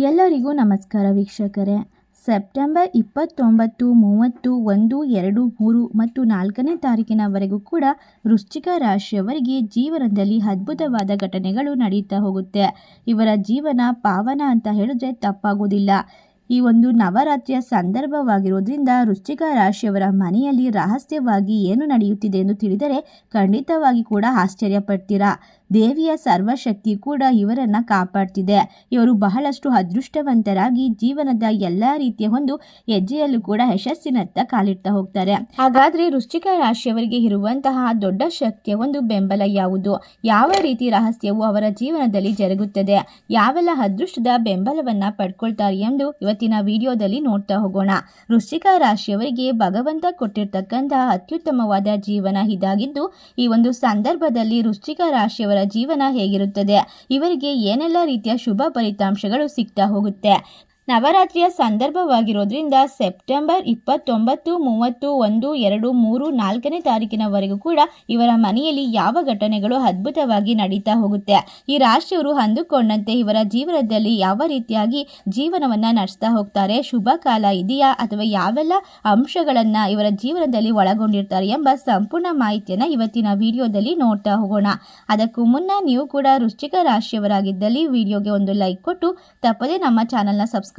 ಎಲ್ಲರಿಗೂ ನಮಸ್ಕಾರ ವೀಕ್ಷಕರೇ. ಸೆಪ್ಟೆಂಬರ್ ಇಪ್ಪತ್ತೊಂಬತ್ತು, ಮೂವತ್ತು, ಒಂದು, ಎರಡು, ಮೂರು ಮತ್ತು ನಾಲ್ಕನೇ ತಾರೀಕಿನವರೆಗೂ ಕೂಡ ವೃಶ್ಚಿಕ ರಾಶಿಯವರಿಗೆ ಜೀವನದಲ್ಲಿ ಅದ್ಭುತವಾದ ಘಟನೆಗಳು ನಡೀತಾ ಹೋಗುತ್ತೆ. ಇವರ ಜೀವನ ಪಾವನ ಅಂತ ಹೇಳಿದ್ರೆ ತಪ್ಪಾಗೋದಿಲ್ಲ. ಈ ಒಂದು ನವರಾತ್ರಿಯ ಸಂದರ್ಭವಾಗಿರುವುದರಿಂದ ವೃಶ್ಚಿಕ ರಾಶಿಯವರ ಮನೆಯಲ್ಲಿ ರಹಸ್ಯವಾಗಿ ಏನು ನಡೆಯುತ್ತಿದೆ ಎಂದು ತಿಳಿದರೆ ಖಂಡಿತವಾಗಿ ಕೂಡ ಆಶ್ಚರ್ಯ ಪಡ್ತೀರಾ ದೇವಿಯ ಸರ್ವಶಕ್ತಿ ಕೂಡ ಇವರನ್ನ ಕಾಪಾಡ್ತಿದೆ. ಇವರು ಬಹಳಷ್ಟು ಅದೃಷ್ಟವಂತರಾಗಿ ಜೀವನದ ಎಲ್ಲ ರೀತಿಯ ಒಂದು ಹೆಜ್ಜೆಯಲ್ಲೂ ಕೂಡ ಯಶಸ್ಸಿನತ್ತ ಕಾಲಿಡ್ತಾ ಹೋಗ್ತಾರೆ. ಹಾಗಾದ್ರೆ ವೃಶ್ಚಿಕ ರಾಶಿಯವರಿಗೆ ಇರುವಂತಹ ದೊಡ್ಡ ಶಕ್ತಿಯ ಒಂದು ಬೆಂಬಲ ಯಾವುದು? ಯಾವ ರೀತಿ ರಹಸ್ಯವು ಅವರ ಜೀವನದಲ್ಲಿ ಜರುಗುತ್ತದೆ? ಯಾವೆಲ್ಲ ಅದೃಷ್ಟದ ಬೆಂಬಲವನ್ನ ಪಡ್ಕೊಳ್ತಾರೆ ಎಂದು ಇವತ್ತಿನ ವಿಡಿಯೋದಲ್ಲಿ ನೋಡ್ತಾ ಹೋಗೋಣ. ವೃಶ್ಚಿಕ ರಾಶಿಯವರಿಗೆ ಭಗವಂತ ಕೊಟ್ಟಿರ್ತಕ್ಕಂತಹ ಅತ್ಯುತ್ತಮವಾದ ಜೀವನ ಇದಾಗಿದ್ದು, ಈ ಒಂದು ಸಂದರ್ಭದಲ್ಲಿ ವೃಶ್ಚಿಕ ರಾಶಿಯವರ ಜೀವನ ಹೇಗಿರುತ್ತದೆ? ಇವರಿಗೆ ಏನೆಲ್ಲ ರೀತಿಯ ಶುಭ ಫಲಿತಾಂಶಗಳು ಸಿಗ್ತಾ ಹೋಗುತ್ತೆ? ನವರಾತ್ರಿಯ ಸಂದರ್ಭವಾಗಿರೋದ್ರಿಂದ ಸೆಪ್ಟೆಂಬರ್ ಇಪ್ಪತ್ತೊಂಬತ್ತು, ಮೂವತ್ತು, ಒಂದು, ಎರಡು, ಮೂರು, ನಾಲ್ಕನೇ ತಾರೀಕಿನವರೆಗೂ ಕೂಡ ಇವರ ಮನೆಯಲ್ಲಿ ಯಾವ ಘಟನೆಗಳು ಅದ್ಭುತವಾಗಿ ನಡೀತಾ ಹೋಗುತ್ತೆ? ಈ ರಾಶಿಯವರು ಅಂದುಕೊಂಡಂತೆ ಇವರ ಜೀವನದಲ್ಲಿ ಯಾವ ರೀತಿಯಾಗಿ ಜೀವನವನ್ನು ನಡೆಸ್ತಾ ಹೋಗ್ತಾರೆ? ಶುಭ ಕಾಲ ಇದೆಯಾ? ಅಥವಾ ಯಾವೆಲ್ಲ ಅಂಶಗಳನ್ನ ಇವರ ಜೀವನದಲ್ಲಿ ಒಳಗೊಂಡಿರ್ತಾರೆ ಎಂಬ ಸಂಪೂರ್ಣ ಮಾಹಿತಿಯನ್ನು ಇವತ್ತಿನ ವಿಡಿಯೋದಲ್ಲಿ ನೋಡ್ತಾ ಹೋಗೋಣ. ಅದಕ್ಕೂ ಮುನ್ನ ನೀವು ಕೂಡ ವೃಶ್ಚಿಕ ರಾಶಿಯವರಾಗಿದ್ದಲ್ಲಿ ವಿಡಿಯೋಗೆ ಒಂದು ಲೈಕ್ ಕೊಟ್ಟು ತಪ್ಪದೇ ನಮ್ಮ ಚಾನಲ್ನ ಸಬ್ಸ್ಕ್ರೈಬ್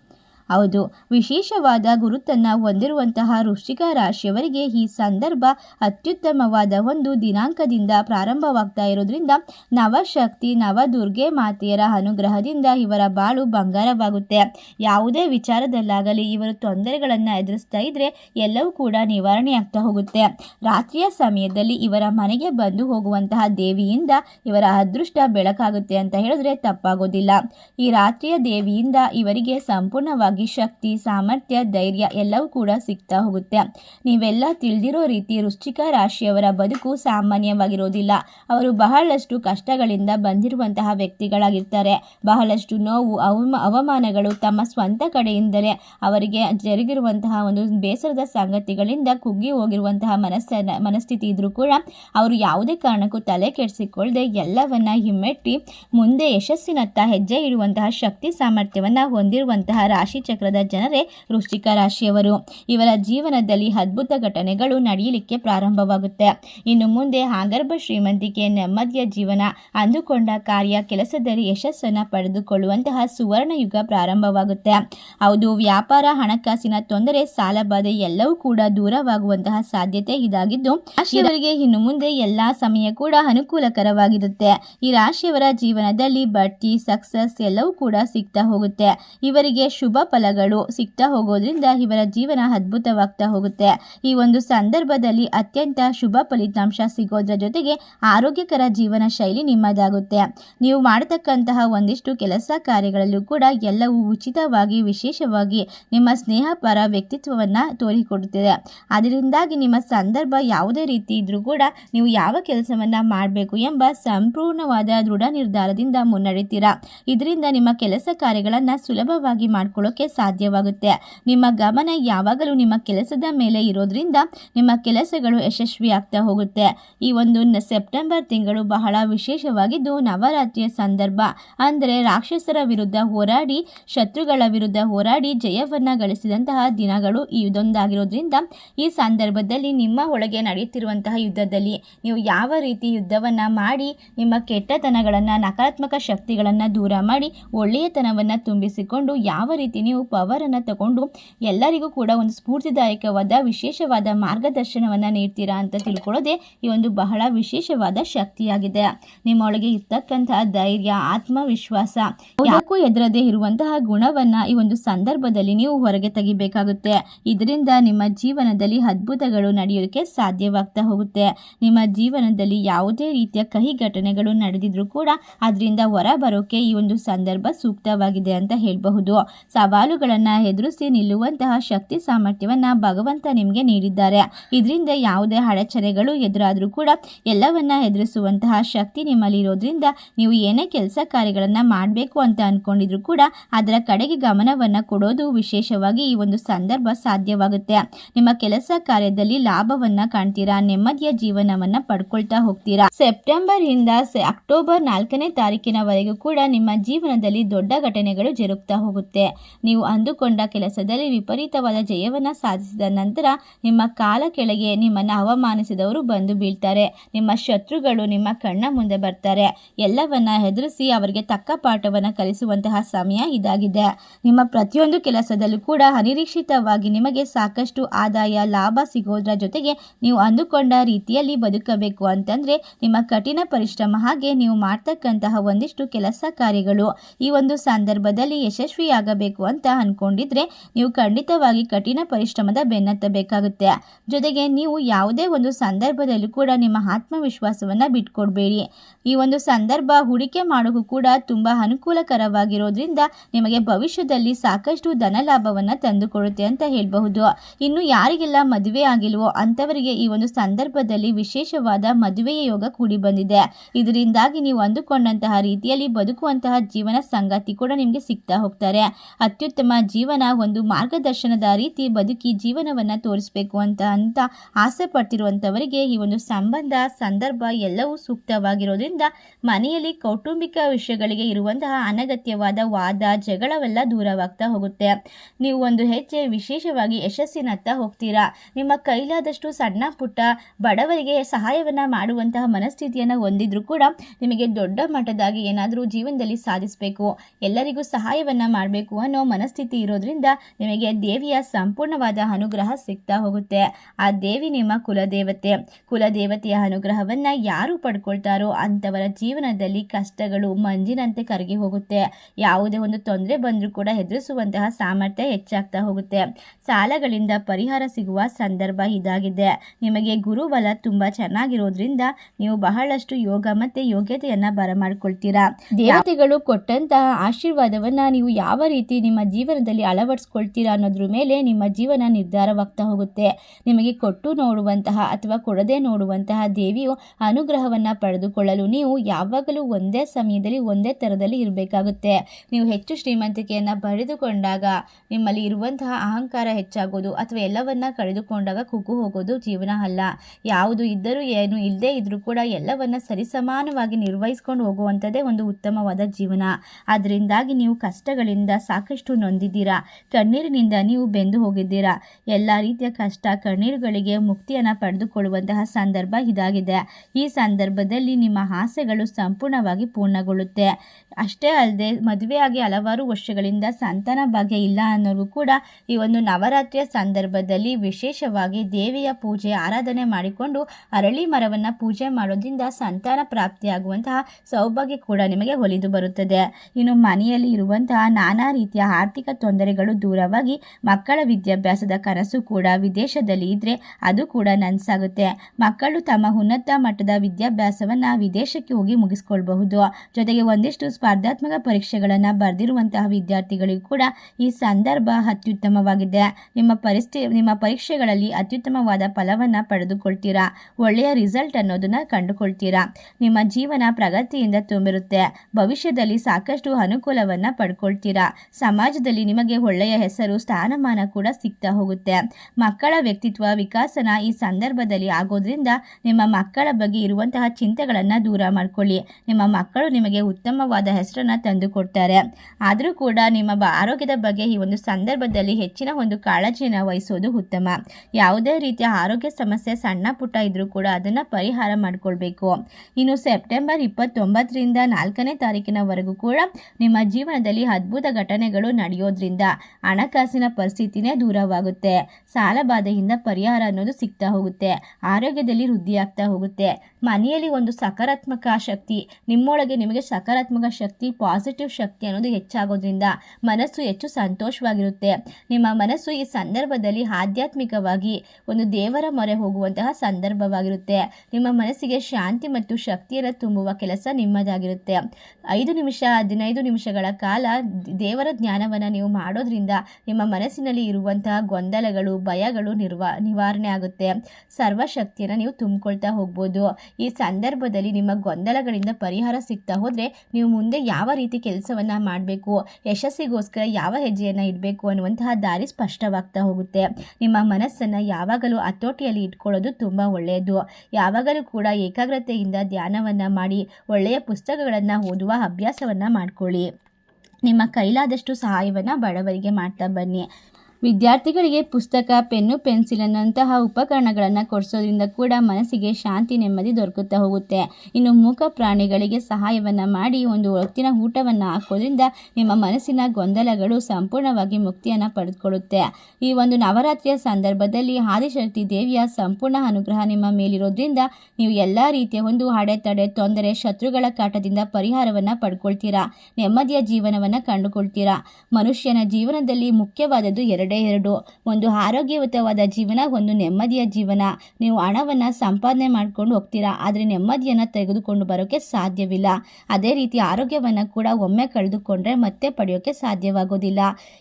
ಹೌದು, ವಿಶೇಷವಾದ ಗುರುತನ್ನು ಹೊಂದಿರುವಂತಹ ವೃಶ್ಚಿಕ ರಾಶಿಯವರಿಗೆ ಈ ಸಂದರ್ಭ ಅತ್ಯುತ್ತಮವಾದ ಒಂದು ದಿನಾಂಕದಿಂದ ಪ್ರಾರಂಭವಾಗ್ತಾ ಇರೋದ್ರಿಂದ ನವಶಕ್ತಿ, ನವದುರ್ಗೆ ಮಾತೆಯರ ಅನುಗ್ರಹದಿಂದ ಇವರ ಬಾಳು ಬಂಗಾರವಾಗುತ್ತೆ. ಯಾವುದೇ ವಿಚಾರದಲ್ಲಾಗಲಿ ಇವರು ತೊಂದರೆಗಳನ್ನು ಎದುರಿಸ್ತಾ ಇದ್ರೆ ಎಲ್ಲವೂ ಕೂಡ ನಿವಾರಣೆ ಆಗ್ತಾ ಹೋಗುತ್ತೆ. ರಾತ್ರಿಯ ಸಮಯದಲ್ಲಿ ಇವರ ಮನೆಗೆ ಬಂದು ಹೋಗುವಂತಹ ದೇವಿಯಿಂದ ಇವರ ಅದೃಷ್ಟ ಬೆಳಕಾಗುತ್ತೆ ಅಂತ ಹೇಳಿದ್ರೆ ತಪ್ಪಾಗೋದಿಲ್ಲ. ಈ ರಾತ್ರಿಯ ದೇವಿಯಿಂದ ಇವರಿಗೆ ಸಂಪೂರ್ಣವಾಗಿ ಶಕ್ತಿ, ಸಾಮರ್ಥ್ಯ, ಧೈರ್ಯ ಎಲ್ಲವೂ ಕೂಡ ಸಿಗ್ತಾ ಹೋಗುತ್ತೆ. ನೀವೆಲ್ಲ ತಿಳಿದಿರೋ ರೀತಿ ವೃಶ್ಚಿಕ ರಾಶಿಯವರ ಬದುಕು ಸಾಮಾನ್ಯವಾಗಿರೋದಿಲ್ಲ. ಅವರು ಬಹಳಷ್ಟು ಕಷ್ಟಗಳಿಂದ ಬಂದಿರುವಂತಹ ವ್ಯಕ್ತಿಗಳಾಗಿರ್ತಾರೆ. ಬಹಳಷ್ಟು ನೋವು, ಅವಮ, ಅವಮಾನಗಳು ತಮ್ಮ ಸ್ವಂತ ಕಡೆಯಿಂದಲೇ ಅವರಿಗೆ ಜರುಗಿರುವಂತಹ ಒಂದು ಬೇಸರದ ಸಂಗತಿಗಳಿಂದ ಕುಗ್ಗಿ ಹೋಗಿರುವಂತಹ ಮನಸ್ಸ, ಮನಸ್ಥಿತಿ ಇದ್ರೂ ಕೂಡ ಅವರು ಯಾವುದೇ ಕಾರಣಕ್ಕೂ ತಲೆ ಕೆಡಿಸಿಕೊಳ್ಳದೆ ಎಲ್ಲವನ್ನ ಹಿಮ್ಮೆಟ್ಟಿ ಮುಂದೆ ಯಶಸ್ಸಿನತ್ತ ಹೆಜ್ಜೆ ಇಡುವಂತಹ ಶಕ್ತಿ ಸಾಮರ್ಥ್ಯವನ್ನ ಹೊಂದಿರುವಂತಹ ರಾಶಿ ಚಕ್ರದ ಜನರೇ ವೃಶ್ಚಿಕ ರಾಶಿಯವರು. ಇವರ ಜೀವನದಲ್ಲಿ ಅದ್ಭುತ ಘಟನೆಗಳು ನಡೆಯಲಿಕ್ಕೆ ಪ್ರಾರಂಭವಾಗುತ್ತೆ. ಇನ್ನು ಮುಂದೆ ಆಗರ್ಭ ಶ್ರೀಮಂತಿಕೆ ನೆಮ್ಮದಿಯ ಜೀವನ ಅಂದುಕೊಂಡ ಕಾರ್ಯ ಕೆಲಸದಲ್ಲಿ ಯಶಸ್ಸನ್ನು ಪಡೆದುಕೊಳ್ಳುವಂತಹ ಸುವರ್ಣ ಯುಗ ಪ್ರಾರಂಭವಾಗುತ್ತೆ. ಹೌದು, ವ್ಯಾಪಾರ, ಹಣಕಾಸಿನ ತೊಂದರೆ ಸಾಲಬಾಧೆ ಎಲ್ಲವೂ ಕೂಡ ದೂರವಾಗುವಂತಹ ಸಾಧ್ಯತೆ ಇದಾಗಿದ್ದು, ರಾಶಿಯವರಿಗೆ ಇನ್ನು ಮುಂದೆ ಎಲ್ಲಾ ಸಮಯ ಕೂಡ ಅನುಕೂಲಕರವಾಗಿರುತ್ತೆ. ಈ ರಾಶಿಯವರ ಜೀವನದಲ್ಲಿ ಬಡ್ತಿ, ಸಕ್ಸಸ್ ಎಲ್ಲವೂ ಕೂಡ ಸಿಗ್ತಾ ಹೋಗುತ್ತೆ. ಇವರಿಗೆ ಶುಭ ಫಲಗಳು ಸಿಗ್ತಾ ಹೋಗೋದ್ರಿಂದ ಇವರ ಜೀವನ ಅದ್ಭುತವಾಗ್ತಾ ಹೋಗುತ್ತೆ. ಈ ಒಂದು ಸಂದರ್ಭದಲ್ಲಿ ಅತ್ಯಂತ ಶುಭ ಫಲಿತಾಂಶ ಸಿಗೋದ್ರ ಜೊತೆಗೆ ಆರೋಗ್ಯಕರ ಜೀವನ ಶೈಲಿ ನಿಮ್ಮದಾಗುತ್ತೆ. ನೀವು ಮಾಡತಕ್ಕಂತಹ ಒಂದಿಷ್ಟು ಕೆಲಸ ಕಾರ್ಯಗಳಲ್ಲೂ ಕೂಡ ಎಲ್ಲವೂ ಉಚಿತವಾಗಿ, ವಿಶೇಷವಾಗಿ ನಿಮ್ಮ ಸ್ನೇಹಪರ ವ್ಯಕ್ತಿತ್ವವನ್ನ ತೋರಿಕೊಡುತ್ತಿದೆ. ಅದರಿಂದಾಗಿ ನಿಮ್ಮ ಸಂದರ್ಭ ಯಾವುದೇ ರೀತಿ ಇದ್ರೂ ಕೂಡ ನೀವು ಯಾವ ಕೆಲಸವನ್ನ ಮಾಡಬೇಕು ಎಂಬ ಸಂಪೂರ್ಣವಾದ ದೃಢ ನಿರ್ಧಾರದಿಂದ ಮುನ್ನಡೆತೀರಾ. ಇದರಿಂದ ನಿಮ್ಮ ಕೆಲಸ ಕಾರ್ಯಗಳನ್ನು ಸುಲಭವಾಗಿ ಮಾಡ್ಕೊಳ್ಳೋಕೆ ಸಾಧ್ಯವಾಗುತ್ತೆ. ನಿಮ್ಮ ಗಮನ ಯಾವಾಗಲೂ ನಿಮ್ಮ ಕೆಲಸದ ಮೇಲೆ ಇರೋದ್ರಿಂದ ನಿಮ್ಮ ಕೆಲಸಗಳು ಯಶಸ್ವಿ ಆಗ್ತಾ ಹೋಗುತ್ತೆ. ಈ ಒಂದು ಸೆಪ್ಟೆಂಬರ್ ತಿಂಗಳು ಬಹಳ ವಿಶೇಷವಾಗಿದ್ದು ನವರಾತ್ರಿಯ ಸಂದರ್ಭ. ಅಂದರೆ ರಾಕ್ಷಸರ ವಿರುದ್ಧ ಹೋರಾಡಿ, ಶತ್ರುಗಳ ವಿರುದ್ಧ ಹೋರಾಡಿ ಜಯವನ್ನು ಗಳಿಸಿದಂತಹ ದಿನಗಳು ಇದೊಂದಾಗಿರೋದ್ರಿಂದ ಈ ಸಂದರ್ಭದಲ್ಲಿ ನಿಮ್ಮ ಒಳಗೆ ನಡೆಯುತ್ತಿರುವಂತಹ ಯುದ್ಧದಲ್ಲಿ ನೀವು ಯಾವ ರೀತಿ ಯುದ್ಧವನ್ನ ಮಾಡಿ, ನಿಮ್ಮ ಕೆಟ್ಟತನಗಳನ್ನು, ನಕಾರಾತ್ಮಕ ಶಕ್ತಿಗಳನ್ನು ದೂರ ಮಾಡಿ, ಒಳ್ಳೆಯತನವನ್ನು ತುಂಬಿಸಿಕೊಂಡು ಯಾವ ರೀತಿ ನೀವು ಪವರನ್ನು ತಗೊಂಡು ಎಲ್ಲರಿಗೂ ಕೂಡ ಒಂದು ಸ್ಫೂರ್ತಿದಾಯಕವಾದ, ವಿಶೇಷವಾದ ಮಾರ್ಗದರ್ಶನವನ್ನು ನೀಡ್ತೀರಾ ಅಂತ ತಿಳ್ಕೊಳ್ಳೋದೇ ಈ ಒಂದು ಬಹಳ ವಿಶೇಷವಾದ ಶಕ್ತಿಯಾಗಿದೆ. ನಿಮ್ಮೊಳಗೆ ಇರ್ತಕ್ಕಂತಹ ಧೈರ್ಯ, ಆತ್ಮವಿಶ್ವಾಸ ಯಾಕೂ ಎದುರದೇ ಇರುವಂತಹ ಗುಣವನ್ನ ಈ ಒಂದು ಸಂದರ್ಭದಲ್ಲಿ ನೀವು ಹೊರಗೆ ತೆಗಿಬೇಕಾಗುತ್ತೆ. ಇದರಿಂದ ನಿಮ್ಮ ಜೀವನದಲ್ಲಿ ಅದ್ಭುತಗಳು ನಡೆಯೋಕೆ ಸಾಧ್ಯವಾಗ್ತಾ ಹೋಗುತ್ತೆ. ನಿಮ್ಮ ಜೀವನದಲ್ಲಿ ಯಾವುದೇ ರೀತಿಯ ಕಹಿ ಘಟನೆಗಳು ನಡೆದಿದ್ರು ಕೂಡ, ಅದರಿಂದ ಹೊರ ಬರೋಕೆ ಈ ಒಂದು ಸಂದರ್ಭ ಸೂಕ್ತವಾಗಿದೆ ಅಂತ ಹೇಳಬಹುದು. ಸವಾಲುಗಳನ್ನು ಎದುರಿಸಿ ನಿಲ್ಲುವಂತಹ ಶಕ್ತಿ ಸಾಮರ್ಥ್ಯವನ್ನು ಭಗವಂತ ನಿಮಗೆ ನೀಡಿದ್ದಾರೆ. ಇದರಿಂದ ಯಾವುದೇ ಅಡಚಣೆಗಳು ಎದುರಾದರೂ ಕೂಡ ಎಲ್ಲವನ್ನ ಎದುರಿಸುವಂತಹ ಶಕ್ತಿ ನಿಮ್ಮಲ್ಲಿ ಇರೋದ್ರಿಂದ ನೀವು ಏನೇ ಕೆಲಸ ಕಾರ್ಯಗಳನ್ನು ಮಾಡಬೇಕು ಅಂತ ಅಂದ್ಕೊಂಡಿದ್ರು ಕೂಡ ಅದರ ಕಡೆಗೆ ಗಮನವನ್ನು ಕೊಡೋದು ವಿಶೇಷವಾಗಿ ಈ ಒಂದು ಸಂದರ್ಭ ಸಾಧ್ಯವಾಗುತ್ತೆ. ನಿಮ್ಮ ಕೆಲಸ ಕಾರ್ಯದಲ್ಲಿ ಲಾಭವನ್ನ ಕಾಣ್ತೀರಾ? ನೆಮ್ಮದಿಯ ಜೀವನವನ್ನ ಪಡ್ಕೊಳ್ತಾ ಹೋಗ್ತೀರಾ? ಸೆಪ್ಟೆಂಬರ್ ಇಂದ ಅಕ್ಟೋಬರ್ ನಾಲ್ಕನೇ ತಾರೀಕಿನವರೆಗೂ ಕೂಡ ನಿಮ್ಮ ಜೀವನದಲ್ಲಿ ದೊಡ್ಡ ಘಟನೆಗಳು ಜರುಗ್ತಾ ಹೋಗುತ್ತೆ. ನೀವು ಅಂದುಕೊಂಡ ಕೆಲಸದಲ್ಲಿ ವಿಪರೀತವಾದ ಜಯವನ್ನು ಸಾಧಿಸಿದ ನಂತರ ನಿಮ್ಮ ಕಾಲ ಕೆಳಗೆ ನಿಮ್ಮನ್ನು ಅವಮಾನಿಸಿದವರು ಬಂದು ಬೀಳ್ತಾರೆ. ನಿಮ್ಮ ಶತ್ರುಗಳು ನಿಮ್ಮ ಕಣ್ಣ ಮುಂದೆ ಬರ್ತಾರೆ. ಎಲ್ಲವನ್ನ ಹೆದರಿಸಿ ಅವರಿಗೆ ತಕ್ಕ ಪಾಠವನ್ನು ಕಲಿಸುವಂತಹ ಸಮಯ ಇದಾಗಿದೆ. ನಿಮ್ಮ ಪ್ರತಿಯೊಂದು ಕೆಲಸದಲ್ಲೂ ಕೂಡ ಅನಿರೀಕ್ಷಿತವಾಗಿ ನಿಮಗೆ ಸಾಕಷ್ಟು ಆದಾಯ, ಲಾಭ ಸಿಗೋದ್ರ ಜೊತೆಗೆ ನೀವು ಅಂದುಕೊಂಡ ರೀತಿಯಲ್ಲಿ ಬದುಕಬೇಕು ಅಂತಂದ್ರೆ ನಿಮ್ಮ ಕಠಿಣ ಪರಿಶ್ರಮ ಹಾಗೆ ನೀವು ಮಾಡ್ತಕ್ಕಂತಹ ಒಂದಿಷ್ಟು ಕೆಲಸ ಕಾರ್ಯಗಳು. ಈ ಒಂದು ಸಂದರ್ಭದಲ್ಲಿ ಯಶಸ್ವಿಯಾಗಬೇಕು ಅಂತ ಅನ್ಕೊಂಡಿದ್ರೆ ನೀವು ಖಂಡಿತವಾಗಿ ಕಠಿಣ ಪರಿಶ್ರಮದ ಬೆನ್ನತ್ತಬೇಕಾಗುತ್ತೆ ಜೊತೆಗೆ ನೀವು ಯಾವುದೇ ಒಂದು ಸಂದರ್ಭದಲ್ಲೂ ಕೂಡ ನಿಮ್ಮ ಆತ್ಮವಿಶ್ವಾಸವನ್ನು ಬಿಟ್ಕೊಡ್ಬೇಡಿ. ಈ ಒಂದು ಸಂದರ್ಭ ಹೂಡಿಕೆ ಮಾಡೋಕ್ಕೂ ಕೂಡ ತುಂಬ ಅನುಕೂಲಕರವಾಗಿರೋದ್ರಿಂದ ನಿಮಗೆ ಭವಿಷ್ಯದಲ್ಲಿ ಸಾಕಷ್ಟು ಧನ ಲಾಭವನ್ನು ತಂದುಕೊಡುತ್ತೆ ಅಂತ ಹೇಳಬಹುದು. ಇನ್ನು ಯಾರಿಗೆಲ್ಲ ಮದುವೆ ಆಗಿಲ್ವೋ ಅಂಥವರಿಗೆ ಈ ಒಂದು ಸಂದರ್ಭದಲ್ಲಿ ವಿಶೇಷವಾದ ಮದುವೆಯ ಯೋಗ ಕೂಡಿ ಬಂದಿದೆ. ಇದರಿಂದಾಗಿ ನೀವು ಅಂದುಕೊಂಡಂತಹ ರೀತಿಯಲ್ಲಿ ಬದುಕುವಂತಹ ಜೀವನ ಸಂಗಾತಿ ಕೂಡ ನಿಮಗೆ ಸಿಗ್ತಾ ಹೋಗ್ತಾರೆ. ಅತ್ಯುತ್ತಮ ಜೀವನ ಒಂದು ಮಾರ್ಗದರ್ಶನದ ರೀತಿ ಬದುಕಿ ಜೀವನವನ್ನು ತೋರಿಸಬೇಕು ಅಂತ ಅಂತ ಆಸೆ ಪಡ್ತಿರುವಂಥವರಿಗೆ ಈ ಒಂದು ಸಂಬಂಧ, ಸಂದರ್ಭ ಎಲ್ಲವೂ ಸೂಕ್ತವಾಗಿರೋದ್ರಿಂದ ಮನೆಯಲ್ಲಿ ಕೌಟುಂಬಿಕ ವಿಷಯಗಳಿಗೆ ಇರುವಂತಹ ಅನಗತ್ಯವಾದ ವಾದ, ಜಗಳವೆಲ್ಲ ದೂರವಾಗ್ತಾ ಹೋಗುತ್ತೆ. ನೀವು ಒಂದು ಹೆಜ್ಜೆ ವಿಶೇಷವಾಗಿ ಯಶಸ್ಸಿನತ್ತ ಹೋಗ್ತೀರಾ? ನಿಮ್ಮ ಕೈಲಾದಷ್ಟು ಸಣ್ಣ ಪುಟ್ಟ ಬಡವರಿಗೆ ಸಹಾಯವನ್ನ ಮಾಡುವಂತಹ ಮನಸ್ಥಿತಿಯನ್ನು ಹೊಂದಿದ್ರು ಕೂಡ ನಿಮಗೆ ದೊಡ್ಡ ಮಟ್ಟದಾಗಿ ಏನಾದರೂ ಜೀವನದಲ್ಲಿ ಸಾಧಿಸಬೇಕು. ಎಲ್ಲರಿಗೂ ಸಹಾಯವನ್ನ ಮಾಡಬೇಕು ಅನ್ನೋ ಮನಸ್ಥಿತಿ ಇರೋದ್ರಿಂದ ನಿಮಗೆ ದೇವಿಯ ಸಂಪೂರ್ಣವಾದ ಅನುಗ್ರಹ ಸಿಗ್ತಾ ಹೋಗುತ್ತೆ. ಆ ದೇವಿ ನಿಮ್ಮ ಕುಲದೇವತೆ. ಕುಲದೇವತೆಯ ಅನುಗ್ರಹವನ್ನ ಯಾರು ಪಡ್ಕೊಳ್ತಾರೋ ಅಂಥವರ ಜೀವನದಲ್ಲಿ ಕಷ್ಟಗಳು ಮಂಜಿನಂತೆ ಕರಗಿ ಹೋಗುತ್ತೆ. ಯಾವುದೇ ಒಂದು ತೊಂದರೆ ಬಂದರೂ ಕೂಡ ಎದುರಿಸುವಂತಹ ಸಾಮರ್ಥ್ಯ ಹೆಚ್ಚಾಗ್ತಾ ಹೋಗುತ್ತೆ. ಸಾಲಗಳಿಂದ ಪರಿಹಾರ ಸಿಗುವ ಸಂದರ್ಭ ಇದಾಗಿದೆ. ನಿಮಗೆ ಗುರುಬಲ ತುಂಬ ಚೆನ್ನಾಗಿರೋದ್ರಿಂದ ನೀವು ಬಹಳಷ್ಟು ಯೋಗ ಮತ್ತೆ ಯೋಗ್ಯತೆಯನ್ನ ಬರಮಾಡ್ಕೊಳ್ತೀರಾ. ದೇವತೆಗಳು ಕೊಟ್ಟಂತಹ ಆಶೀರ್ವಾದವನ್ನ ನೀವು ಯಾವ ರೀತಿ ನಿಮ್ಮ ಜೀವನದಲ್ಲಿ ಅಳವಡಿಸ್ಕೊಳ್ತೀರಾ ಅನ್ನೋದ್ರ ಮೇಲೆ ನಿಮ್ಮ ಜೀವನ ನಿರ್ಧಾರವಾಗ್ತಾ ಹೋಗುತ್ತೆ. ನಿಮಗೆ ಕೊಟ್ಟು ನೋಡುವಂತಹ ಅಥವಾ ಕೊಡದೆ ನೋಡುವಂತಹ ದೇವಿಯು ಅನುಗ್ರಹವನ್ನು ಪಡೆದುಕೊಳ್ಳಲು ನೀವು ಯಾವಾಗಲೂ ಒಂದೇ ಸಮಯದಲ್ಲಿ, ಒಂದೇ ಥರದಲ್ಲಿ ಇರಬೇಕಾಗುತ್ತೆ. ನೀವು ಹೆಚ್ಚು ಶ್ರೀಮಂತಿಕೆಯನ್ನು ಪಡೆದುಕೊಂಡಾಗ ನಿಮ್ಮಲ್ಲಿ ಇರುವಂತಹ ಅಹಂಕಾರ ಹೆಚ್ಚಾಗೋದು ಅಥವಾ ಎಲ್ಲವನ್ನ ಕಳೆದುಕೊಂಡಾಗ ಕುಗ್ಗು ಹೋಗೋದು ಜೀವನ ಅಲ್ಲ. ಯಾವುದು ಇದ್ದರೂ ಏನು ಇಲ್ಲದೆ ಇದ್ರೂ ಕೂಡ ಎಲ್ಲವನ್ನ ಸರಿಸಮಾನವಾಗಿ ನಿರ್ವಹಿಸ್ಕೊಂಡು ಹೋಗುವಂಥದ್ದೇ ಒಂದು ಉತ್ತಮವಾದ ಜೀವನ. ಅದರಿಂದಾಗಿ ನೀವು ಕಷ್ಟಗಳಿಂದ ಸಾಕಷ್ಟು ನೊಂದಿದ್ದೀರಾ? ಕಣ್ಣೀರಿನಿಂದ ನೀವು ಬೆಂದು ಹೋಗಿದ್ದೀರಾ? ಎಲ್ಲ ರೀತಿಯ ಕಷ್ಟ ಕಣ್ಣೀರುಗಳಿಗೆ ಮುಕ್ತಿಯನ್ನು ಪಡೆದುಕೊಳ್ಳುವಂತಹ ಸಂದರ್ಭ ಇದಾಗಿದೆ. ಈ ಸಂದರ್ಭದಲ್ಲಿ ನಿಮ್ಮ ಆಸೆಗಳು ಸಂಪೂರ್ಣವಾಗಿ ಪೂರ್ಣಗೊಳ್ಳುತ್ತೆ. ಅಷ್ಟೇ ಅಲ್ಲದೆ ಮದುವೆಯಾಗಿ ಹಲವಾರು ವರ್ಷಗಳಿಂದ ಸಂತಾನ ಭಾಗ್ಯ ಇಲ್ಲ ಅನ್ನೋರು ಕೂಡ ಈ ಒಂದು ನವರಾತ್ರಿಯ ಸಂದರ್ಭದಲ್ಲಿ ವಿಶೇಷವಾಗಿ ದೇವಿಯ ಪೂಜೆ, ಆರಾಧನೆ ಮಾಡಿಕೊಂಡು ಅರಳಿ ಮರವನ್ನು ಪೂಜೆ ಮಾಡೋದ್ರಿಂದ ಸಂತಾನ ಪ್ರಾಪ್ತಿಯಾಗುವಂತಹ ಸೌಭಾಗ್ಯ ಕೂಡ ನಿಮಗೆ ಒಲಿದು ಬರುತ್ತದೆ. ಇನ್ನು ಮನೆಯಲ್ಲಿ ಇರುವಂತಹ ನಾನಾ ರೀತಿಯ ಆರ್ಥಿಕ ತೊಂದರೆಗಳು ದೂರವಾಗಿ ಮಕ್ಕಳ ವಿದ್ಯಾಭ್ಯಾಸದ ಕನಸು ಕೂಡ ವಿದೇಶದಲ್ಲಿ ಇದ್ರೆ ಅದು ಕೂಡ ನನ್ಸಾಗುತ್ತೆ. ಮಕ್ಕಳು ತಮ್ಮ ಉನ್ನತ ಮಟ್ಟದ ವಿದ್ಯಾಭ್ಯಾಸವನ್ನ ವಿದೇಶಕ್ಕೆ ಹೋಗಿ ಮುಗಿಸ್ಕೊಳ್ಬಹುದು. ಜೊತೆಗೆ ಒಂದಿಷ್ಟು ಸ್ಪರ್ಧಾತ್ಮಕ ಪರೀಕ್ಷೆಗಳನ್ನು ಬರೆದಿರುವಂತಹ ವಿದ್ಯಾರ್ಥಿಗಳಿಗೂ ಕೂಡ ಈ ಸಂದರ್ಭ ಅತ್ಯುತ್ತಮವಾಗಿದೆ. ನಿಮ್ಮ ಪರಿಸ್ಥಿತಿ ನಿಮ್ಮ ಪರೀಕ್ಷೆಗಳಲ್ಲಿ ಅತ್ಯುತ್ತಮವಾದ ಫಲವನ್ನು ಪಡೆದುಕೊಳ್ತೀರಾ? ಒಳ್ಳೆಯ ರಿಸಲ್ಟ್ ಅನ್ನೋದನ್ನ ಕಂಡುಕೊಳ್ತೀರಾ? ನಿಮ್ಮ ಜೀವನ ಪ್ರಗತಿಯಿಂದ ತುಂಬಿರುತ್ತೆ. ಭವಿಷ್ಯದಲ್ಲಿ ಸಾಕಷ್ಟು ಅನುಕೂಲವನ್ನ ಪಡ್ಕೊಳ್ತೀರಾ? ಸಮಾಜದಲ್ಲಿ ನಿಮಗೆ ಒಳ್ಳೆಯ ಹೆಸರು, ಸ್ಥಾನಮಾನ ಕೂಡ ಸಿಗ್ತಾ ಹೋಗುತ್ತೆ. ಮಕ್ಕಳ ವ್ಯಕ್ತಿತ್ವ ವಿಕಾಸನ ಈ ಸಂದರ್ಭದಲ್ಲಿ ಆಗೋದ್ರಿಂದ ನಿಮ್ಮ ಮಕ್ಕಳ ಬಗ್ಗೆ ಇರುವಂತಹ ಚಿಂತೆಗಳನ್ನು ದೂರ ಮಾಡ್ಕೊಳ್ಳಿ. ನಿಮ್ಮ ಮಕ್ಕಳು ನಿಮಗೆ ಉತ್ತಮವಾದ ಹೆಸರನ್ನ ತಂದು ಕೊಡ್ತಾರೆ ಆದರೂ ಕೂಡ ನಿಮ್ಮ ಆರೋಗ್ಯದ ಬಗ್ಗೆ ಈ ಒಂದು ಸಂದರ್ಭದಲ್ಲಿ ಹೆಚ್ಚಿನ ಒಂದು ಕಾಳಜಿಯನ್ನು ವಹಿಸೋದು ಉತ್ತಮ. ಯಾವುದೇ ರೀತಿಯ ಆರೋಗ್ಯ ಸಮಸ್ಯೆ, ಸಣ್ಣ ಪುಟ್ಟ ಇದ್ರೂ ಕೂಡ ಅದನ್ನು ಪರಿಹಾರ ಮಾಡಿಕೊಳ್ಬೇಕು. ಇನ್ನು ಸೆಪ್ಟೆಂಬರ್ ಇಪ್ಪತ್ತೊಂಬತ್ತರಿಂದ ನಾಲ್ಕನೇ ತಾರೀಕಿನವರೆಗೂ ಕೂಡ ನಿಮ್ಮ ಜೀವನದಲ್ಲಿ ಅದ್ಭುತ ಘಟನೆಗಳು ನಡೆಯೋದ್ರಿಂದ ಹಣಕಾಸಿನ ಪರಿಸ್ಥಿತಿನೇ ದೂರವಾಗುತ್ತೆ. ಸಾಲಬಾಧೆಯಿಂದ ಪರಿಹಾರ ಅನ್ನೋದು ಸಿಗ್ತಾ ಹೋಗುತ್ತೆ. ಆರೋಗ್ಯದಲ್ಲಿ ವೃದ್ಧಿಯಾಗ್ತಾ ಹೋಗುತ್ತೆ. ಮನೆಯಲ್ಲಿ ಒಂದು ಸಕಾರಾತ್ಮಕ ಶಕ್ತಿ, ನಿಮ್ಮೊಳಗೆ ನಿಮಗೆ ಸಕಾರಾತ್ಮಕ ಶಕ್ತಿ ಪಾಸಿಟಿವ್ ಶಕ್ತಿ ಅನ್ನೋದು ಹೆಚ್ಚಾಗೋದ್ರಿಂದ ಮನಸ್ಸು ಹೆಚ್ಚು ಸಂತೋಷವಾಗಿರುತ್ತೆ. ನಿಮ್ಮ ಮನಸ್ಸು ಈ ಸಂದರ್ಭದಲ್ಲಿ ಆಧ್ಯಾತ್ಮಿಕವಾಗಿ ಒಂದು ದೇವರ ಮೊರೆ ಹೋಗುವಂತಹ ಸಂದರ್ಭವಾಗಿರುತ್ತೆ. ನಿಮ್ಮ ಮನಸ್ಸಿಗೆ ಶಾಂತಿ ಮತ್ತು ಶಕ್ತಿಯನ್ನು ತುಂಬುವ ಕೆಲಸ ನಿಮ್ಮದಾಗಿರುತ್ತೆ. ಐದು ನಿಮಿಷ, ಹದಿನೈದು ನಿಮಿಷಗಳ ಕಾಲ ದೇವರ ಜ್ಞಾನವನ್ನು ನೀವು ಮಾಡೋದ್ರಿಂದ ನಿಮ್ಮ ಮನಸ್ಸಿನಲ್ಲಿ ಇರುವಂತಹ ಗೊಂದಲಗಳು, ಭಯಗಳು ನಿರ್ವಾ, ನಿವಾರಣೆ ಆಗುತ್ತೆ. ಸರ್ವಶಕ್ತಿಯನ್ನು ನೀವು ತುಂಬಿಕೊಳ್ತಾ ಹೋಗ್ಬೋದು. ಈ ಸಂದರ್ಭದಲ್ಲಿ ನಿಮ್ಮ ಗೊಂದಲಗಳಿಂದ ಪರಿಹಾರ ಸಿಗ್ತಾ ಹೋದರೆ ನೀವು ಮುಂದೆ ಯಾವ ರೀತಿ ಕೆಲಸವನ್ನು ಮಾಡಬೇಕು, ಯಶಸ್ಸಿಗೋಸ್ಕರ ಯಾವ ಹೆಜ್ಜೆಯನ್ನು ಇಡಬೇಕು ಅನ್ನುವಂತಹ ದಾರಿ ಸ್ಪಷ್ಟವಾಗ್ತಾ ಹೋಗುತ್ತೆ. ನಿಮ್ಮ ಮನಸ್ಸನ್ನು ಯಾವಾಗಲೂ ಹತೋಟಿಯಲ್ಲಿ ಇಟ್ಕೊಳ್ಳೋದು ತುಂಬ ಒಳ್ಳೆಯದು. ಯಾವಾಗಲೂ ಕೂಡ ಏಕಾಗ್ರತೆಯಿಂದ ಧ್ಯಾನವನ್ನು ಮಾಡಿ, ಒಳ್ಳೆಯ ಪುಸ್ತಕಗಳನ್ನು ಓದುವ ಅಭ್ಯಾಸವನ್ನು ಮಾಡಿಕೊಳ್ಳಿ. ನಿಮ್ಮ ಕೈಲಾದಷ್ಟು ಸಹಾಯವನ್ನು ಬಡವರಿಗೆ ಮಾಡ್ತಾ ಬನ್ನಿ. ವಿದ್ಯಾರ್ಥಿಗಳಿಗೆ ಪುಸ್ತಕ, ಪೆನ್ನು, ಪೆನ್ಸಿಲ್ನಂತಹ ಉಪಕರಣಗಳನ್ನು ಕೊಡಿಸೋದ್ರಿಂದ ಕೂಡ ಮನಸ್ಸಿಗೆ ಶಾಂತಿ, ನೆಮ್ಮದಿ ದೊರಕುತ್ತಾ ಹೋಗುತ್ತೆ. ಇನ್ನು ಮೂಕ ಪ್ರಾಣಿಗಳಿಗೆ ಸಹಾಯವನ್ನು ಮಾಡಿ ಒಂದು ಹೊತ್ತಿನ ಊಟವನ್ನು ಹಾಕೋದ್ರಿಂದ ನಿಮ್ಮ ಮನಸ್ಸಿನ ಗೊಂದಲಗಳು ಸಂಪೂರ್ಣವಾಗಿ ಮುಕ್ತಿಯನ್ನು ಪಡೆದುಕೊಳ್ಳುತ್ತೆ. ಈ ಒಂದು ನವರಾತ್ರಿಯ ಸಂದರ್ಭದಲ್ಲಿ ಆದಿಶಕ್ತಿ ದೇವಿಯ ಸಂಪೂರ್ಣ ಅನುಗ್ರಹ ನಿಮ್ಮ ಮೇಲಿರೋದ್ರಿಂದ ನೀವು ಎಲ್ಲ ರೀತಿಯ ಒಂದು ಅಡೆತಡೆ, ತೊಂದರೆ, ಶತ್ರುಗಳ ಕಾಟದಿಂದ ಪರಿಹಾರವನ್ನು ಪಡ್ಕೊಳ್ತೀರಾ? ನೆಮ್ಮದಿಯ ಜೀವನವನ್ನು ಕಂಡುಕೊಳ್ತೀರಾ? ಮನುಷ್ಯನ ಜೀವನದಲ್ಲಿ ಮುಖ್ಯವಾದದ್ದು ಎರಡೇ ಎರಡು ಒಂದು ಆರೋಗ್ಯಯುತವಾದ ಜೀವನ, ಒಂದು ನೆಮ್ಮದಿಯ ಜೀವನ. ನೀವು ಹಣವನ್ನು ಸಂಪಾದನೆ ಮಾಡ್ಕೊಂಡು ಹೋಗ್ತೀರಾ, ಆದರೆ ನೆಮ್ಮದಿಯನ್ನು ತೆಗೆದುಕೊಂಡು ಬರೋಕ್ಕೆ ಸಾಧ್ಯವಿಲ್ಲ. ಅದೇ ರೀತಿ ಆರೋಗ್ಯವನ್ನು ಕೂಡ ಒಮ್ಮೆ ಕಳೆದುಕೊಂಡ್ರೆ ಮತ್ತೆ ಪಡೆಯೋಕ್ಕೆ ಸಾಧ್ಯವಾಗೋದಿಲ್ಲ.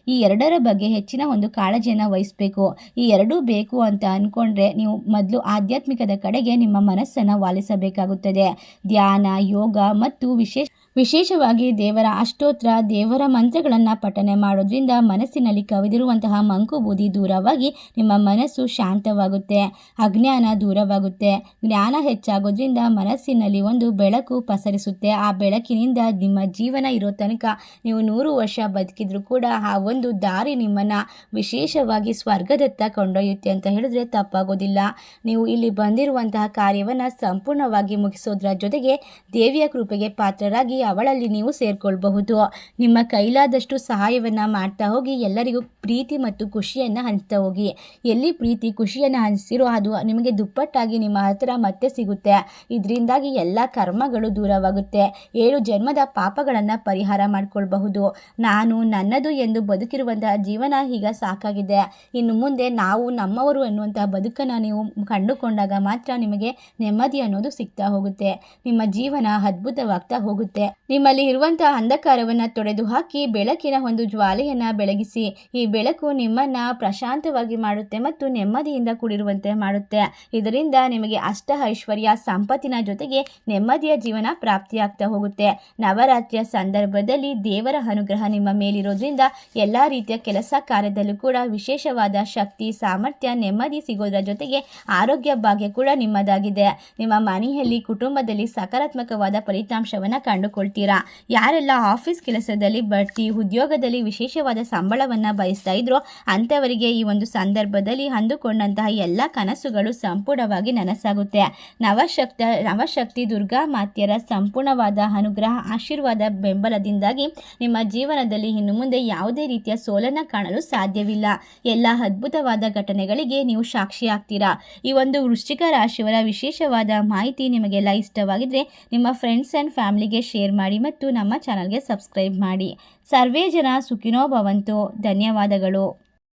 ಈ ಎರಡರ ಬಗ್ಗೆ ಹೆಚ್ಚಿನ ಒಂದು ಕಾಳಜಿಯನ್ನು ವಹಿಸಬೇಕು. ಈ ಎರಡೂ ಬೇಕು ಅಂತ ಅಂದ್ಕೊಂಡ್ರೆ ನೀವು ಮೊದಲು ಆಧ್ಯಾತ್ಮಿಕದ ಕಡೆಗೆ ನಿಮ್ಮ ಮನಸ್ಸನ್ನು ವಾಲಿಸಬೇಕಾಗುತ್ತದೆ. ಧ್ಯಾನ, ಯೋಗ ಮತ್ತು ವಿಶೇಷ ವಿಶೇಷವಾಗಿ ದೇವರ ಅಷ್ಟೋತ್ರ, ದೇವರ ಮಂತ್ರಗಳನ್ನು ಪಠನೆ ಮಾಡೋದ್ರಿಂದ ಮನಸ್ಸಿನಲ್ಲಿ ಕವಿದಿರುವಂತಹ ಮಂಕು ಬೂದಿ ದೂರವಾಗಿ ನಿಮ್ಮ ಮನಸ್ಸು ಶಾಂತವಾಗುತ್ತೆ. ಅಜ್ಞಾನ ದೂರವಾಗುತ್ತೆ. ಜ್ಞಾನ ಹೆಚ್ಚಾಗೋದ್ರಿಂದ ಮನಸ್ಸಿನಲ್ಲಿ ಒಂದು ಬೆಳಕು ಪಸರಿಸುತ್ತೆ. ಆ ಬೆಳಕಿನಿಂದ ನಿಮ್ಮ ಜೀವನ ಇರೋ ತನಕ ನೀವು ನೂರು ವರ್ಷ ಬದುಕಿದ್ರೂ ಕೂಡ ಆ ಒಂದು ದಾರಿ ನಿಮ್ಮನ್ನು ವಿಶೇಷವಾಗಿ ಸ್ವರ್ಗದತ್ತ ಕೊಂಡೊಯ್ಯುತ್ತೆ ಅಂತ ಹೇಳಿದ್ರೆ ತಪ್ಪಾಗೋದಿಲ್ಲ. ನೀವು ಇಲ್ಲಿ ಬಂದಿರುವಂತಹ ಕಾರ್ಯವನ್ನು ಸಂಪೂರ್ಣವಾಗಿ ಮುಗಿಸೋದ್ರ ಜೊತೆಗೆ ದೇವಿಯ ಕೃಪೆಗೆ ಪಾತ್ರರಾಗಿ ಅವಳಲ್ಲಿ ನೀವು ಸೇರ್ಕೊಳ್ಬಹುದು. ನಿಮ್ಮ ಕೈಲಾದಷ್ಟು ಸಹಾಯವನ್ನು ಮಾಡ್ತಾ ಹೋಗಿ, ಎಲ್ಲರಿಗೂ ಪ್ರೀತಿ ಮತ್ತು ಖುಷಿಯನ್ನು ಹಂಚ್ತಾ ಹೋಗಿ. ಎಲ್ಲಿ ಪ್ರೀತಿ, ಖುಷಿಯನ್ನು ಹಂಚ್ತಿರೋ ಅದು ನಿಮಗೆ ದುಪ್ಪಟ್ಟಾಗಿ ನಿಮ್ಮ ಹತ್ರ ಮತ್ತೆ ಸಿಗುತ್ತೆ. ಇದರಿಂದಾಗಿ ಎಲ್ಲ ಕರ್ಮಗಳು ದೂರವಾಗುತ್ತೆ. ಏಳು ಜನ್ಮದ ಪಾಪಗಳನ್ನು ಪರಿಹಾರ ಮಾಡಿಕೊಳ್ಬಹುದು. ನಾನು ನನ್ನದು ಎಂದು ಬದುಕಿರುವಂತಹ ಜೀವನ ಈಗ ಸಾಕಾಗಿದೆ. ಇನ್ನು ಮುಂದೆ ನಾವು ನಮ್ಮವರು ಎನ್ನುವಂತಹ ಬದುಕನ್ನು ನೀವು ಕಂಡುಕೊಂಡಾಗ ಮಾತ್ರ ನಿಮಗೆ ನೆಮ್ಮದಿ ಅನ್ನೋದು ಸಿಗ್ತಾ ಹೋಗುತ್ತೆ. ನಿಮ್ಮ ಜೀವನ ಅದ್ಭುತವಾಗ್ತಾ ಹೋಗುತ್ತೆ. ನಿಮ್ಮಲ್ಲಿ ಇರುವಂತಹ ಅಂಧಕಾರವನ್ನು ತೊಡೆದು ಹಾಕಿ ಬೆಳಕಿನ ಒಂದು ಜ್ವಾಲೆಯನ್ನು ಬೆಳಗಿಸಿ, ಈ ಬೆಳಕು ನಿಮ್ಮನ್ನ ಪ್ರಶಾಂತವಾಗಿ ಮಾಡುತ್ತೆ ಮತ್ತು ನೆಮ್ಮದಿಯಿಂದ ಕೂಡಿರುವಂತೆ ಮಾಡುತ್ತೆ. ಇದರಿಂದ ನಿಮಗೆ ಅಷ್ಟ ಐಶ್ವರ್ಯ ಸಂಪತ್ತಿನ ಜೊತೆಗೆ ನೆಮ್ಮದಿಯ ಜೀವನ ಪ್ರಾಪ್ತಿಯಾಗ್ತಾ ಹೋಗುತ್ತೆ. ನವರಾತ್ರಿಯ ಸಂದರ್ಭದಲ್ಲಿ ದೇವರ ಅನುಗ್ರಹ ನಿಮ್ಮ ಮೇಲಿರೋದ್ರಿಂದ ಎಲ್ಲ ರೀತಿಯ ಕೆಲಸ ಕಾರ್ಯದಲ್ಲೂ ಕೂಡ ವಿಶೇಷವಾದ ಶಕ್ತಿ, ಸಾಮರ್ಥ್ಯ, ನೆಮ್ಮದಿ ಸಿಗೋದ್ರ ಜೊತೆಗೆ ಆರೋಗ್ಯ ಭಾಗ್ಯ ಕೂಡ ನಿಮ್ಮದಾಗಿದೆ. ನಿಮ್ಮ ಮನೆಯಲ್ಲಿ, ಕುಟುಂಬದಲ್ಲಿ ಸಕಾರಾತ್ಮಕವಾದ ಫಲಿತಾಂಶವನ್ನು ಕಂಡುಕೊಳ್ತೀರಾ ಯಾರೆಲ್ಲ ಆಫೀಸ್ ಕೆಲಸದಲ್ಲಿ ಬಡ್ತಿ, ಉದ್ಯೋಗದಲ್ಲಿ ವಿಶೇಷವಾದ ಸಂಬಳವನ್ನು ಬಯಸ್ತಾ ಇದ್ರೋ ಅಂಥವರಿಗೆ ಈ ಒಂದು ಸಂದರ್ಭದಲ್ಲಿ ಅಂದುಕೊಂಡಂತಹ ಎಲ್ಲ ಕನಸುಗಳು ಸಂಪೂರ್ಣವಾಗಿ ನನಸಾಗುತ್ತೆ. ನವಶಕ್ತ, ನವಶಕ್ತಿ ದುರ್ಗಾ ಮಾತೆಯರ ಸಂಪೂರ್ಣವಾದ ಅನುಗ್ರಹ, ಆಶೀರ್ವಾದ, ಬೆಂಬಲದಿಂದಾಗಿ ನಿಮ್ಮ ಜೀವನದಲ್ಲಿ ಇನ್ನು ಮುಂದೆ ಯಾವುದೇ ರೀತಿಯ ಸೋಲನ ಕಾಣಲು ಸಾಧ್ಯವಿಲ್ಲ. ಎಲ್ಲ ಅದ್ಭುತವಾದ ಘಟನೆಗಳಿಗೆ ನೀವು ಸಾಕ್ಷಿಯಾಗ್ತೀರಾ? ಈ ಒಂದು ವೃಶ್ಚಿಕ ರಾಶಿಯವರ ವಿಶೇಷವಾದ ಮಾಹಿತಿ ನಿಮಗೆಲ್ಲ ಇಷ್ಟವಾಗಿದ್ರೆ ನಿಮ್ಮ ಫ್ರೆಂಡ್ಸ್ ಆ್ಯಂಡ್ ಫ್ಯಾಮಿಲಿಗೆ ಶೇರ್ ಮಾಡಿ ಮತ್ತು ನಮ್ಮ ಚಾನಲ್ಗೆ ಸಬ್ಸ್ಕ್ರೈಬ್ ಮಾಡಿ. ಸರ್ವೇ ಜನ ಸುಖಿನೋ ಭವಂತು. ಧನ್ಯವಾದಗಳು.